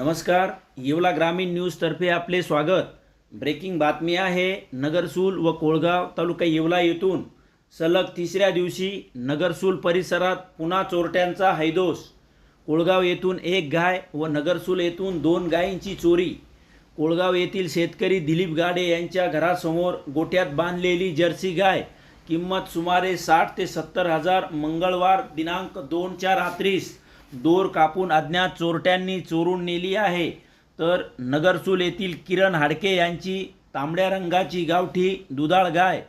नमस्कार येवला ग्रामीण न्यूजतर्फे आपले स्वागत. ब्रेकिंग बातमी आहे नगरसूल व कोळगाव तालुका येवला येथून. सलग तिसऱ्या दिवशी नगरसूल परिसरात पुन्हा चोरट्यांचा हैदोस. कोळगाव येथून एक गाय व नगरसूल येथून दोन गायींची चोरी. कोळगाव येथील शेतकरी दिलीप गाडे यांच्या घरासमोर गोठ्यात बांधलेली जर्सी गाय. किंमत सुमारे साठ ते सत्तर हजार मंगळवार दिनांक दोनच्या रात्रीस दोर कापून अज्ञात चोरट्यांनी चोरून नेली आहे. तर नगरसूल येथील किरण हाडके यांची तांबड्या रंगाची गावठी दुधाळ गाय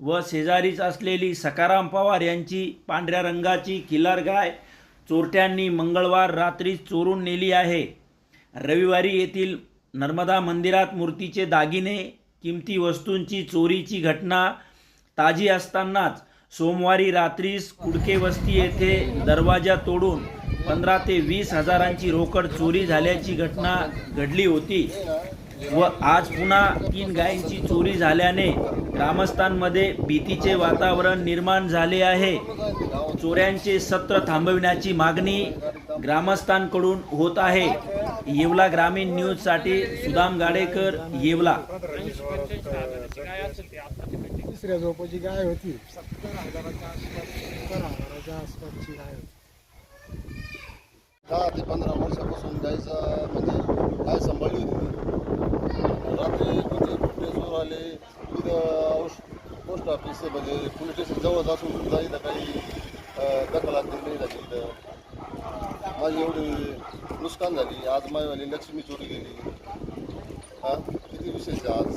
व शेजारीच असलेली सकाराम पवार यांची पांढऱ्या रंगाची किल्लार गाय चोरट्यांनी मंगळवार रात्री चोरून नेली आहे. रविवारी येथील नर्मदा मंदिरात मूर्तीचे दागिने किमती वस्तूंची चोरीची घटना ताजी असतानाच सोमवारी रात्रीस कुडके वस्ती येथे दरवाजा तोडून पंधरा ते वीस हजारांची रोकड चोरी झाल्याची घटना घडली होती. व आज पुन्हा तीन गायींची चोरी झाल्याने ग्रामस्थांमध्ये भीतीचे वातावरण निर्माण झाले आहे. चोऱ्यांचे सत्र थांबविण्याची मागणी ग्रामस्थांकडून होत आहे. येवला ग्रामीण न्यूजसाठी सुदाम गाडेकर येवला. तिसऱ्या झोपाची गाय होती. सत्तर हजाराच्या सत्तर हजाराच्या आसपासची गाय होती. ते पंधरा वर्षापासून गायचा म्हणजे गाय सांभाळली होती रात्री म्हणजे कुठे चोर आले तिथं औष- पोस्ट ऑफिस म्हणजे पोलीस स्टेशन जवळ असून सुद्धा इथं काही दखल अंदाज नाही झाली इथं. माझी एवढी नुकसान झाली आज मायवाली लक्ष्मी चोरी गेली. हा? किती विशेष आज?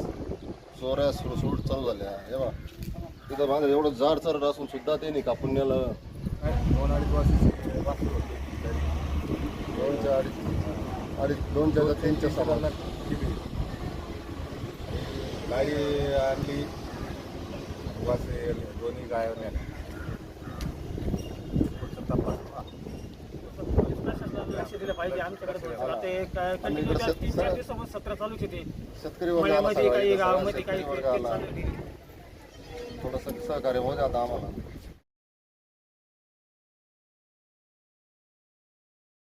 चोऱ्या सोड सोड चालू झाल्या. हे बा तिथं माझं एवढं जाड चरड असून सुद्धा त्यांनी कापून नेलं दोन अडीच वर्षाची दोनच्या अडीच अडीच दोनच्या तीनच्या समान. गाडी आणली. दोन्ही गाय लक्ष दिलं पाहिजे. आमच्याकडे थोडंसं आता एक काय आम्ही कंटिन्यू इकडे तीन सर- चार दिवसापासून सत्र चालूच होते शेतकरी. थोडंसं सहकार्य होते आता आम्हाला.